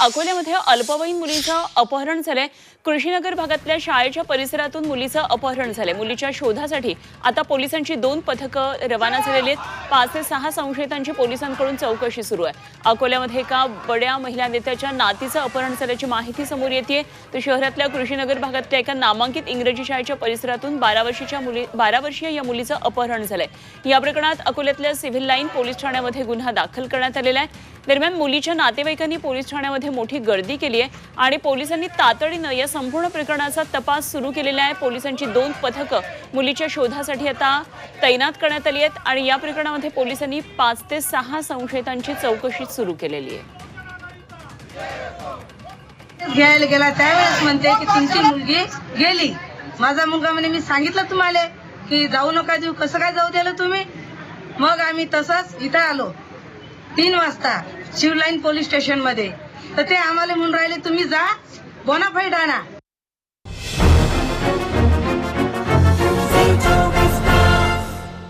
अकोल्यामध्ये अल्पवयीन मुलीचं अपहरण झालंय. कृषीनगर भागातल्या शाळेच्या परिसरातून मुलीचं अपहरण झालंय. मुलीच्या शोधासाठी आता पोलिसांची दोन पथकं रवाना झालेली आहेत. पाच ते सहा संशयितांची पोलिसांकडून चौकशी सुरू आहे. अकोल्यामध्ये एका बड्या महिला नेत्याच्या नातीचं अपहरण झाल्याची माहिती समोर येते तर शहरातल्या कृषीनगर भागातल्या एका नामांकित इंग्रजी शाळेच्या परिसरातून बारा वर्षीच्या मुली बारा वर्षीय या मुलीचं अपहरण झालंय. या प्रकरणात अकोल्यातल्या सिव्हिल लाईन पोलीस ठाण्यामध्ये गुन्हा दाखल करण्यात आलेला आहे. दरम्यान मुलीच्या नातेवाईकांनी पोलीस ठाण्यामध्ये मोठी गर्दी केली आहे आणि पोलिसांनी तातडीनं या संपूर्ण प्रकरणाचा तपास सुरू केलेला आहे. पोलिसांची दोन पथकं मुलीच्या शोधासाठी आता तैनात करण्यात आली आहेत आणि या प्रकरणामध्ये पोलिसांनी पाच ते सहा संशयितांची चौकशी सुरू केलेली आहे. घ्यायला गेला त्यावेळेस म्हणते की तुमची मुलगी गेली. माझा मुलगा म्हणे मी सांगितलं तुम्हाला की जाऊ नका देऊ कसं काय जाऊ दिलं तुम्ही? मग आम्ही तसंच इथं आलो. तीन वाजता शिवलाईन पोलीस स्टेशनमध्ये. तर ते आम्हाला म्हणून राहिले तुम्ही जा बोनाफाईड आणा.